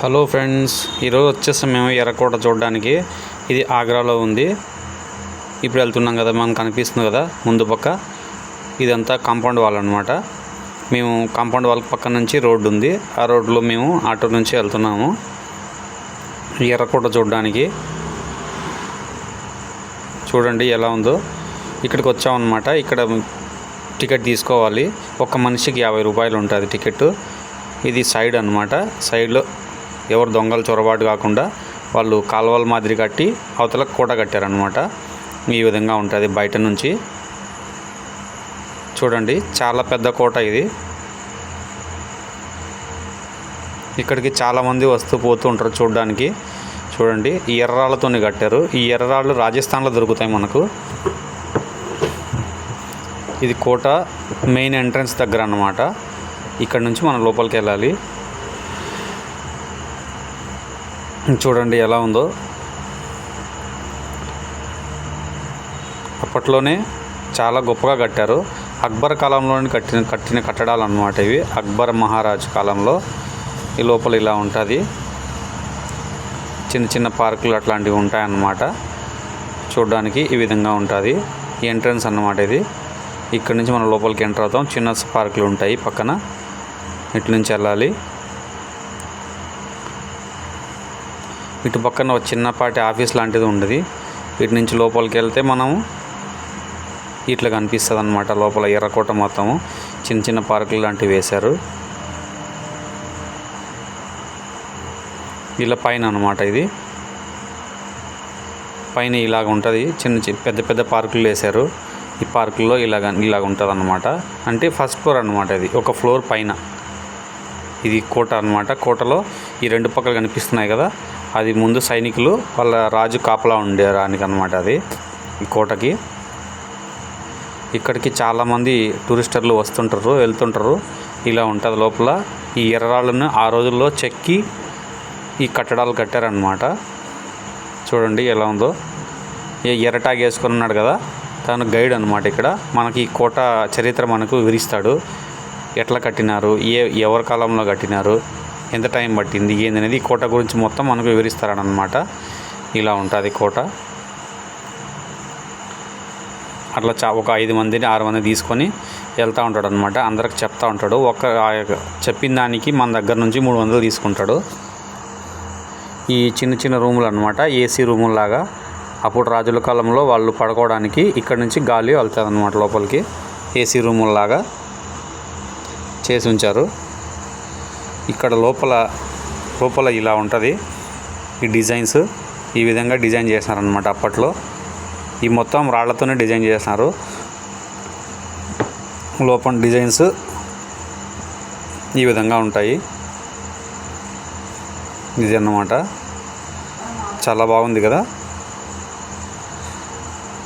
Hello friends ఈరోజు వచ్చేసాం మేము ఎర్రకోట చూడడానికి. ఇది ఆగ్రాలో ఉంది. ఇప్పుడు వెళ్తున్నాం కదా మనకు కనిపిస్తుంది కదా ముందు పక్క. ఇదంతా కాంపౌండ్ వాల్ అనమాట మేము కాంపౌండ్ వాల్ పక్క నుంచి రోడ్డు ఉంది. ఆ రోడ్లో మేము ఆటో నుంచి వెళ్తున్నాము. ఎర్రకోట చూడడానికి. చూడండి ఎలా ఉందో. ఇక్కడికి వచ్చామన్నమాట. ఇక్కడ టికెట్ తీసుకోవాలి. ఒక మనిషికి యాభై రూపాయలు ఉంటుంది టికెట్ ఇది సైడ్ అన్నమాట. సైడ్లో ఎవరు దొంగలు చొరబాటు కాకుండా వాళ్ళు కాలువల మాదిరి కట్టి అవతల కోట కట్టారనమాట ఈ విధంగా ఉంటుంది బయట నుంచి. చూడండి చాలా పెద్ద కోట ఇది. ఇక్కడికి చాలామంది వస్తూ పోతూ ఉంటారు చూడడానికి. చూడండి ఈ ఎర్రరాళ్ళతోనే కట్టారు. ఈ ఎర్రరాళ్ళు రాజస్థాన్లో దొరుకుతాయి మనకు. ఇది కోట మెయిన్ ఎంట్రన్స్ దగ్గర అన్నమాట. ఇక్కడ నుంచి మనం లోపలికి వెళ్ళాలి. చూడండి ఎలా ఉందో. అప్పట్లోనే చాలా గొప్పగా కట్టారు. అక్బర్ కాలంలోని కట్టిన కట్టిన కట్టడాలు అన్నమాట ఇవి. అక్బర్ మహారాజ్ కాలంలో ఈ లోపల ఇలా ఉంటుంది. చిన్న చిన్న పార్కులు అట్లాంటివి ఉంటాయన్నమాట. చూడడానికి ఈ విధంగా ఉంటుంది. ఎంట్రన్స్ అన్నమాట ఇది. ఇక్కడ నుంచి మనం లోపలికి ఎంటర్ అవుతాం. చిన్న పార్కులు ఉంటాయి పక్కన. ఇటు నుంచి వెళ్ళాలి. ఇటు పక్కన ఒక చిన్నపాటి ఆఫీస్ లాంటిది ఉండదు. ఇటు నుంచి లోపలికి వెళ్తే మనము ఇట్లా కనిపిస్తుంది అనమాట లోపల ఎర్రకోట మొత్తము. చిన్న చిన్న పార్కులు లాంటివి వేశారు. ఇలా పైన అనమాట ఇది. పైన ఇలాగ ఉంటుంది. చిన్న చిన్న పెద్ద పెద్ద పార్కులు వేశారు. ఈ పార్కుల్లో ఇలాగ ఇలాగ ఉంటుంది అనమాట అంటే ఫస్ట్ ఫ్లోర్ అనమాట ఇది. ఒక ఫ్లోర్ పైన. ఇది కోట అనమాట కోటలో ఈ రెండు పక్కలు కనిపిస్తున్నాయి కదా. అది ముందు సైనికులు వాళ్ళ రాజు కాపలా ఉండేదానికి అనమాట అది ఈ కోటకి. ఇక్కడికి చాలామంది టూరిస్టర్లు వస్తుంటారు వెళ్తుంటారు ఇలా ఉంటుంది లోపల. ఈ ఎర్రరాళ్ళను ఆ రోజుల్లో చెక్కి ఈ కట్టడాలు కట్టారనమాట చూడండి ఎలా ఉందో. ఏ ఎర్రటాగ్ వేసుకొని ఉన్నాడు కదా తను గైడ్ అనమాట ఇక్కడ. మనకి ఈ కోట చరిత్ర మనకు వివరిస్తాడు. ఎట్లా కట్టినారు ఏ ఎవరి కాలంలో కట్టినారు ఎంత టైం పట్టింది ఏంది అనేది ఈ కోట గురించి మొత్తం మనకు వివరిస్తారనమాట. ఇలా ఉంటుంది కోట. అట్లా చా ఒక ఐదు మందిని ఆరు మంది తీసుకొని వెళ్తూ ఉంటాడు అనమాట అందరికి చెప్తా ఉంటాడు. ఒక ఆ యొక్క చెప్పిన దానికి మన దగ్గర నుంచి మూడు వందలు తీసుకుంటాడు. ఈ చిన్న చిన్న రూములు అనమాట. ఏసీ రూముల్లాగా అప్పుడు రాజుల కాలంలో వాళ్ళు పడుకోవడానికి ఇక్కడ నుంచి గాలి వెళ్తుంది అనమాట లోపలికి ఏసీ రూముల్లాగా చేసి ఉంచారు. ఇక్కడ లోపల లోపల ఇలా ఉంటుంది. ఈ డిజైన్స్ ఈ విధంగా డిజైన్ చేసినారనమాట అప్పట్లో. ఈ మొత్తం రాళ్ళతోనే డిజైన్ చేసినారు. లోపల డిజైన్స్ ఈ విధంగా ఉంటాయి. ఇది అన్నమాట. చాలా బాగుంది కదా.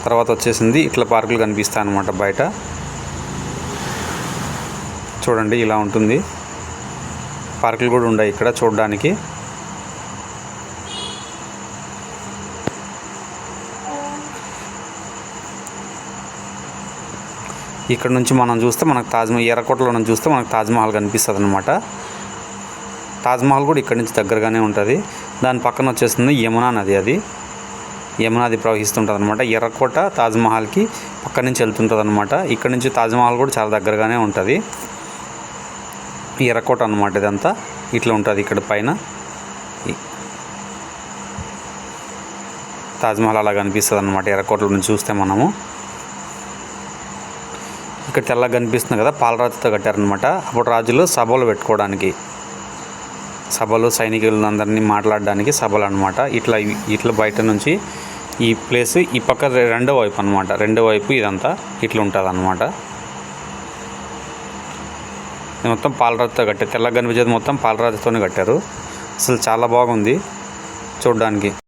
తర్వాత వచ్చేసింది ఇట్లా పార్కులు కనిపిస్తాయి అన్నమాట బయట. చూడండి ఇలా ఉంటుంది. పార్కులు కూడా ఉన్నాయి ఇక్కడ చూడడానికి. ఇక్కడ నుంచి మనం చూస్తే మనకు తాజ్మహల్ ఎర్రకోటలో నుంచి చూస్తే మనకు తాజ్మహల్ కనిపిస్తుంది అనమాట తాజ్మహల్ కూడా ఇక్కడ నుంచి దగ్గరగానే ఉంటుంది. దాని పక్కన వచ్చేస్తుంది యమునా నది అది. యమునాది ప్రవహిస్తుంటుంది అనమాట ఎర్రకోట తాజ్మహల్కి పక్క నుంచి వెళ్తుంటుంది అనమాట ఇక్కడ నుంచి తాజ్మహల్ కూడా చాలా దగ్గరగానే ఉంటుంది. ఎర్రకోట అనమాట ఇదంతా. ఇట్లా ఉంటుంది ఇక్కడ పైన. తాజ్మహల్ అలా కనిపిస్తుంది అనమాట ఎర్రకోటలో నుంచి చూస్తే మనము. ఇక్కడ తెల్లగా కనిపిస్తుంది కదా పాలరాతితో కట్టారనమాట అప్పుడు రాజులు సభలు పెట్టుకోవడానికి సభలు సైనికులను అందరినీ మాట్లాడడానికి సభలు అనమాట ఇట్లా ఇట్లా బయట నుంచి ఈ ప్లేస్ ఈ పక్క రెండో వైపు అనమాట రెండో వైపు ఇదంతా ఇట్లా ఉంటుంది అనమాట మొత్తం పాలరాతితో కట్టారు. తెల్లగా కనిపించేది మొత్తం పాలరాతితోనే కట్టారు. అసలు చాలా బాగుంది. చూడడానికి.